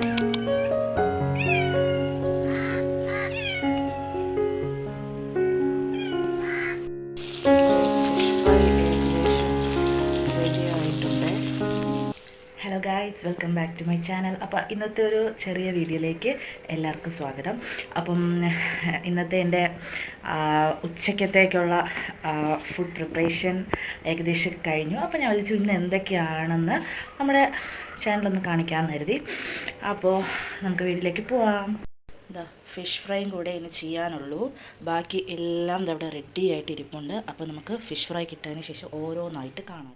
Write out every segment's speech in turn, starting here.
Thank you. Welcome back to my channel അപ്പോൾ ഇന്നത്തെ ഒരു ചെറിയ വീഡിയോയിലേക്ക് എല്ലാവർക്കും സ്വാഗതം. അപ്പം ഇന്നത്തെ എന്റെ ഉച്ചയ്ക്കത്തേക്കുള്ള ഫുഡ് പ്രിപ്പറേഷൻ ഏകദേശം കഴിഞ്ഞു. അപ്പോൾ ഞാൻ വിളിച്ചു ഇന്ന് എന്തൊക്കെയാണെന്ന് നമ്മുടെ ചാനലൊന്ന് കാണിക്കാമെന്ന് കരുതി. അപ്പോൾ നമുക്ക് വീട്ടിലേക്ക് പോവാം. ഇതാ ഫിഷ് ഫ്രൈയും കൂടെ ഇനി ചെയ്യാനുള്ളൂ. ബാക്കി എല്ലാം ഇതവിടെ റെഡി ആയിട്ട് ഇരിപ്പുണ്ട് അപ്പോൾ നമുക്ക് ഫിഷ് ഫ്രൈ കിട്ടിയതിന് ശേഷം ഓരോന്നായിട്ട് കാണാം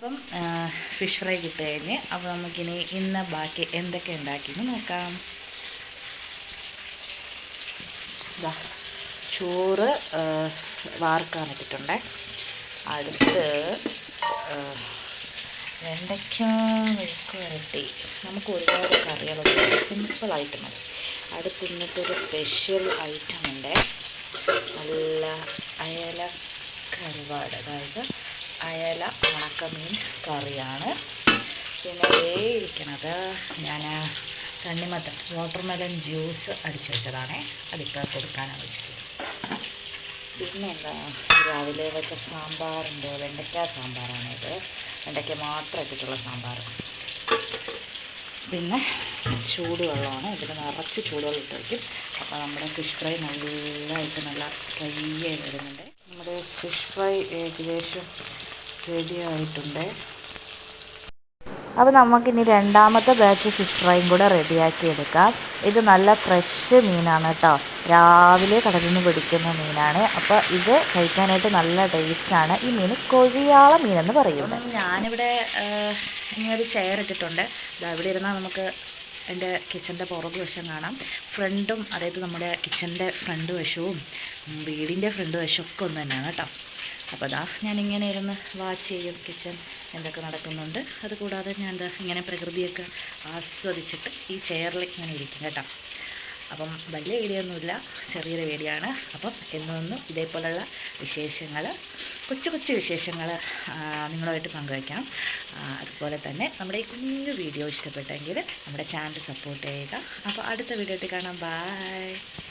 അപ്പം ഫിഷ് ഫ്രൈ കിട്ടി കഴിഞ്ഞ് അപ്പോൾ നമുക്കിനി ഇന്ന് ബാക്കി എന്തൊക്കെ ഉണ്ടാക്കിയെന്ന് നോക്കാം. ചോറ് വാർക്കാൻ ഇട്ടിട്ടുണ്ട്. അടുത്ത് വെണ്ടയ്ക്ക മെഴുക്ക് വരട്ടി. നമുക്ക് ഒരുപാട് കറികളൊന്നും സിമ്പിളായിട്ട് മതി. അടുത്ത് ഇന്നത്തെ ഒരു സ്പെഷ്യൽ ഐറ്റം ഉണ്ട്. നല്ല അയല കരുവാട് അതായത് അയല ഉണക്കമീൻ കറിയാണ്. പിന്നെ ദേ ഇരിക്കണത് ഞാൻ തണ്ണിമത്തൻ വാട്ടർമെലൺ ജ്യൂസ് അടിച്ചു വെച്ചതാണേ. അതിപ്പോൾ കൊടുക്കാനാണ് വെച്ചിട്ടുള്ളത് പിന്നെ എന്താ രാവിലെ വെച്ച സാമ്പാറുണ്ട്. വെണ്ടയ്ക്ക സാമ്പാറാണിത് വെണ്ടയ്ക്ക മാത്രം ഇട്ടിട്ടുള്ള സാമ്പാർ പിന്നെ ചൂടുവെള്ളമാണ്. ഇതിൽ നിറച്ച് ചൂടുവെള്ളം ഇട്ട് വയ്ക്കും അപ്പോൾ നമ്മുടെ ഫിഷ് ഫ്രൈ നല്ലതായിട്ട് നല്ല ഫ്രൈ ആയി വരുന്നുണ്ട്. നമ്മുടെ ഫിഷ് ഫ്രൈ ഏകദേശം റെഡി ആയിട്ടുണ്ട് അപ്പോൾ നമുക്കിനി രണ്ടാമത്തെ ബാച്ച് ഫിഷ് ഫ്രൈയും കൂടെ റെഡിയാക്കി എടുക്കാം. ഇത് നല്ല ഫ്രഷ് മീനാണ് കേട്ടോ. രാവിലെ കടലിൽ നിന്ന് പിടിക്കുന്ന മീനാണ്. അപ്പോൾ ഇത് കഴിക്കാനായിട്ട് നല്ല ടേസ്റ്റാണ് ഈ മീൻ കൊഴിയാള മീനെന്ന് പറയുന്നത്. ഞാനിവിടെ ഇങ്ങനെ ഒരു ചെയർ ഇട്ടിട്ടുണ്ട്. ഇവിടെ ഇരുന്നാൽ നമുക്ക് എന്റെ കിച്ചന്റെ പുറകു വശം കാണാം. ഫ്രണ്ടും അതായത് നമ്മുടെ കിച്ചന്റെ ഫ്രണ്ട് വശവും വീടിന്റെ ഫ്രണ്ട് വശവും ഒക്കെ ഒന്ന് തന്നെയാണ് കേട്ടോ. അപ്പോൾ അതാ ഇങ്ങനെ ഇരുന്ന് വാച്ച് ചെയ്യും കിച്ചൺ എന്തൊക്കെ നടക്കുന്നുണ്ട്. അതുകൂടാതെ ഞാൻ എന്താ ഇങ്ങനെ പ്രകൃതിയൊക്കെ ആസ്വദിച്ചിട്ട് ഈ ചെയറിലേക്ക് ഇങ്ങനെ ഇരിക്കും കേട്ടോ. അപ്പം വലിയ വീഡിയോ ഒന്നുമില്ല ചെറിയൊരു വീഡിയോ ആണ്. അപ്പം എന്നൊന്നും ഇതേപോലെയുള്ള വിശേഷങ്ങൾ കൊച്ചു കൊച്ചു വിശേഷങ്ങൾ നിങ്ങളുമായിട്ട് പങ്കുവയ്ക്കാം. അതുപോലെ തന്നെ നമ്മുടെ ഈ കുഞ്ഞു വീഡിയോ ഇഷ്ടപ്പെട്ടെങ്കിൽ നമ്മുടെ ചാനൽ സപ്പോർട്ട് ചെയ്യുക. അപ്പോൾ അടുത്ത വീഡിയോ ആയിട്ട് കാണാം. ബൈ